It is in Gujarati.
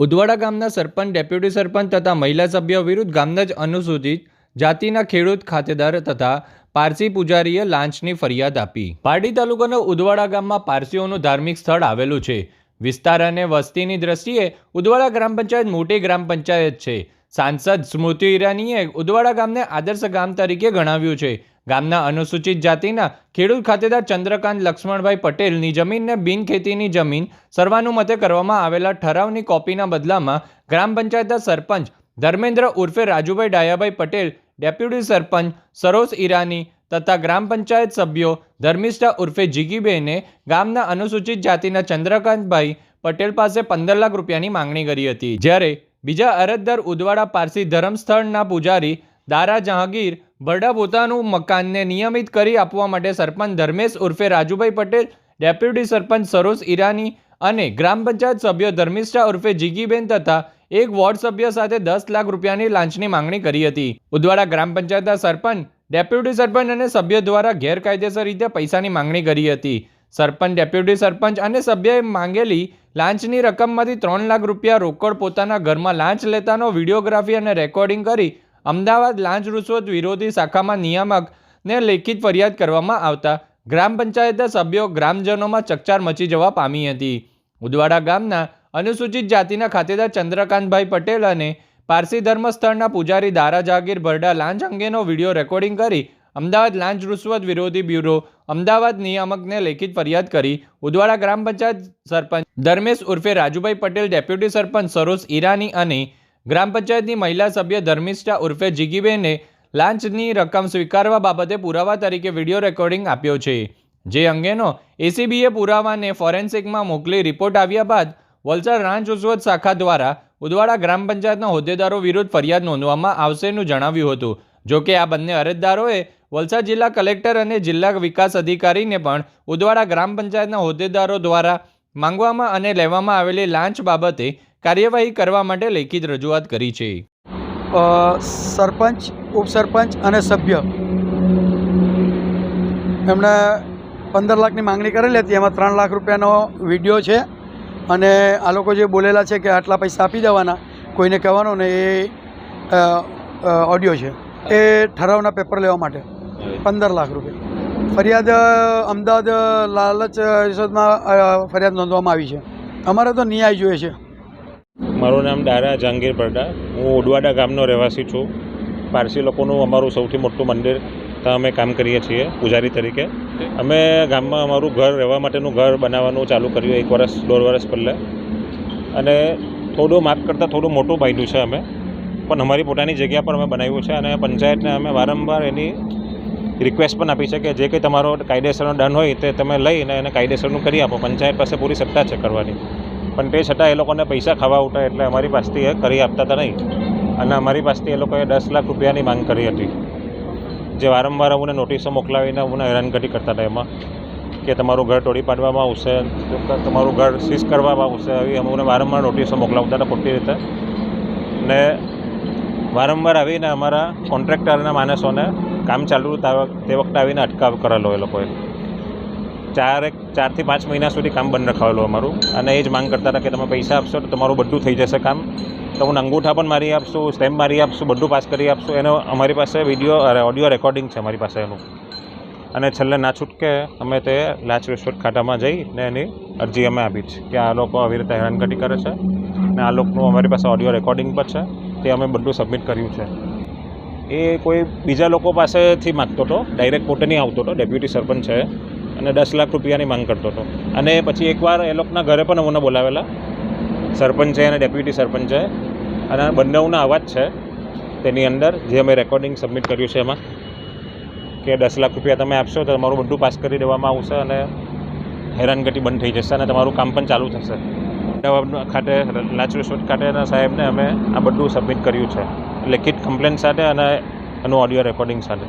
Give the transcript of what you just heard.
ઉદવાડા ગામના સરપંચ, ડેપ્યુટી સરપંચ તથા મહિલા સભ્ય વિરુદ્ધ ગામના જ અનુસૂચિત જાતિના ખેડૂત ખાતેદાર તથા પારસી પૂજારીએ લાંચની ફરિયાદ આપી. પારડી તાલુકાના ઉદવાડા ગામમાં પારસીઓનું ધાર્મિક સ્થળ આવેલું છે. વિસ્તાર અને વસ્તીની દ્રષ્ટિએ ઉદવાડા ગ્રામ પંચાયત મોટી ગ્રામ પંચાયત છે. સાંસદ સ્મૃતિ ઈરાનીએ ઉદવાડા ગામને આદર્શ ગામ તરીકે ગણાવ્યું છે. ગામના અનુસૂચિત જાતિના ખેડૂત ખાતેદાર ચંદ્રકાંત લક્ષ્મણભાઈ પટેલની જમીનને બિન ખેતીની જમીન સર્વાનુમતે કરવામાં આવેલા ઠરાવની કોપીના બદલામાં ગ્રામ પંચાયતના સરપંચ ધર્મેન્દ્ર ઉર્ફે રાજુભાઈ ડાયાભાઈ પટેલ, ડેપ્યુટી સરપંચ સરોજ ઈરાની તથા ગ્રામ પંચાયત સભ્યો ધર્મિષ્ઠા ઉર્ફે જીગીબેને ગામના અનુસૂચિત જાતિના ચંદ્રકાંતભાઈ પટેલ પાસે પંદર લાખ રૂપિયાની માંગણી કરી હતી. જ્યારે બીજા અરજદાર ઉદવાડા પારસી ધર્મસ્થળના પૂજારી દારા જહાંગીર બરડા પોતાનું મકાનને નિયમિત કરી આપવા માટે સરપંચ ધર્મેશ ઉર્ફે રાજુભાઈ પટેલ, ડેપ્યુટી સરપંચ સરોજ ઈરાની અને ગ્રામ પંચાયત સભ્ય ધર્મિષ્ઠા ઉર્ફે જીગીબેન તથા એક વોર્ડ સભ્ય સાથે દસ લાખ રૂપિયાની લાંચની માંગણી કરી હતી. ઉદવાડા ગ્રામ પંચાયતના સરપંચ, ડેપ્યુટી સરપંચ અને સભ્ય દ્વારા ગેરકાયદેસર રીતે પૈસાની માંગણી કરી હતી. સરપંચ, ડેપ્યુટી સરપંચ અને સભ્યએ માંગેલી લાંચની રકમમાંથી ત્રણ લાખ રૂપિયા રોકડ પોતાના ઘરમાં લાંચ લેતાનો વિડીયોગ્રાફી અને રેકોર્ડિંગ કરી અમદાવાદ લાંચ રૂશ્વત વિરોધી શાખામાં નિયામકને લેખિત ફરિયાદ કરવામાં આવતા ગ્રામ પંચાયતના સભ્યો ગ્રામજનોમાં ચકચાર મચી જવા પામી હતી. ઉદવાડા ગામના અનુસૂચિત જાતિના ખાતેદાર ચંદ્રકાંતભાઈ પટેલ અને પારસી ધર્મસ્થળના પૂજારી દારા જાગીર ભરડા લાંચ અંગેનો વીડિયો રેકોર્ડિંગ કરી અમદાવાદ લાંચ રૂશ્વત વિરોધી બ્યુરો અમદાવાદ નિયામકને લેખિત ફરિયાદ કરી ઉદવાડા ગ્રામ પંચાયત સરપંચ ધર્મેશ ઉર્ફે રાજુભાઈ પટેલ ડેપ્યુટી સરપંચ સરોજ ઈરાની અને ગ્રામ પંચાયતની મહિલા સભ્ય ધર્મિષ્ઠા ઉર્ફે જીગીબેને લાંચની રકમ સ્વીકારવા બાબતે પુરાવા તરીકે વીડિયો રેકોર્ડિંગ આપ્યો છે. જે અંગેનો એસીબીએ પુરાવાને ફોરેન્સિકમાં મોકલી રિપોર્ટ આવ્યા બાદ વલસાડ રાંચ ઉસ્વત શાખા દ્વારા ઉદવાડા ગ્રામ પંચાયતના હોદ્દેદારો વિરુદ્ધ ફરિયાદ નોંધવામાં આવશેનું જણાવ્યું હતું. જો કે આ બંને અરજદારોએ વલસાડ જિલ્લા કલેક્ટર અને જિલ્લા વિકાસ અધિકારીને પણ ઉદવાડા ગ્રામ પંચાયતના હોદ્દેદારો દ્વારા માંગવામાં અને લેવામાં આવેલી લાંચ બાબતે કાર્યવાહી કરવા માટે લેખિત રજૂઆત કરી છે. સરપંચ, ઉપસરપંચ અને સભ્ય. એમણે પંદર લાખની માંગણી કરેલી હતી. એમાં ત્રણ લાખ રૂપિયાનો વીડિયો છે. અને આ લોકો જે બોલેલા છે કે આટલા પૈસા આપી દેવાના, કોઈને કહેવાનો ને એ ઓડિયો છે. એ ઠરાવના પેપર લેવા માટે. પંદર લાખ રૂપિયા. ફરિયાદ અમદાવાદ લાલચ રિસોર્ટમાં ફરિયાદ નોંધવામાં આવી છે. અમારે તો ન્યાય જોઈએ છે. મારું નામ દારા જહાંગીર પરડા હું ઉડવાડા ગામનો રહેવાસી છું. પારસી લોકોનું અમારું સૌથી મોટું મંદિર. ત્યાં અમે કામ કરીએ છીએ, પૂજારી તરીકે. અમે ગામમાં અમારું ઘર, રહેવા માટેનું ઘર બનાવવાનું ચાલુ કર્યું એક વર્ષ દોઢ વર્ષ પહેલાં. અને થોડું માપ કરતાં થોડું મોટું બાંધ્યું છે અમે. પણ અમારી પોતાની જગ્યા પર અમે બનાવ્યું છે અને પંચાયતને અમે વારંવાર એની રિક્વેસ્ટ પણ આપી છે કે જે કંઈ તમારો કાયદેસરનો દંડ હોય તે તમે લઈને એને કાયદેસરનું કરી આપો. પંચાયત પાસે પૂરી સત્તા છે કરવાની. પણ તે છતાં એ લોકોને પૈસા ખાવા ઉઠા એટલે અમારી પાસેથી એ કરી આપતા હતા નહીં. અને અમારી પાસેથી એ લોકોએ દસ લાખ રૂપિયાની માંગ કરી હતી. જે વારંવાર અમને નોટિસો મોકલાવીને અમને હેરાનગતિ કરતા હતા એમાં. કે તમારું ઘર તોડી પાડવામાં આવશે તમારું ઘર સીઝ કરવામાં આવશે, આવી અમને વારંવાર નોટિસો મોકલાવતા હતા ખોટી રીતે. ને વારંવાર આવીને અમારા કોન્ટ્રાક્ટરના માણસોને કામ ચાલુ તા- વખતે આવીને અટકાવ કરેલો એ લોકોએ. ચાર એક ચારથી પાંચ મહિના સુધી કામ બંધ રખાવેલું અમારું. અને એ જ માંગ કરતા હતા કે તમે પૈસા આપશો તો તમારું બધું થઈ જશે કામ. તો હું અંગૂઠા પણ મારી આપશું, સ્ટેમ્પ મારી આપશું, બધું પાસ કરી આપશું. એનો અમારી પાસે વીડિયો ઓડિયો રેકોર્ડિંગ છે અમારી પાસે એનું. અને છેલ્લે ના છૂટકે અમે તે લાચ રિશ્વત ખાતામાં જઈને એની અરજી અમે આપી છે કે આ લોકો આવી રીતે હેરાનગતિ કરે છે અને આ લોકોનું અમારી પાસે ઓડિયો રેકોર્ડિંગ પણ છે. તે અમે બધું સબમિટ કર્યું છે. એ કોઈ બીજા લોકો પાસેથી માગતો હતો ડાયરેક્ટ પોતે નહીં આવતો હતો ડેપ્યુટી સરપંચ છે. અને દસ લાખ રૂપિયાની માંગ કરતો હતો. અને પછી એકવાર એ લોકોના ઘરે પણ અમને બોલાવેલા. સરપંચ અને ડેપ્યુટી સરપંચ અને બંનેઓના અવાજ છે તેની અંદર, જે અમે રેકોર્ડિંગ સબમિટ કર્યું છે એમાં, કે દસ લાખ રૂપિયા તમે આપશો તો તમારું બધું પાસ કરી દેવામાં આવશે અને હેરાનગતિ બંધ થઈ જશે અને તમારું કામ પણ ચાલુ થશે. ખાતે લાચ રિસોર્ટ ખાતેના સાહેબને અમે આ બધું સબમિટ કર્યું છે. લેખિત કમ્પ્લેન સાથે અને એનું ઓડિયો રેકોર્ડિંગ સાથે.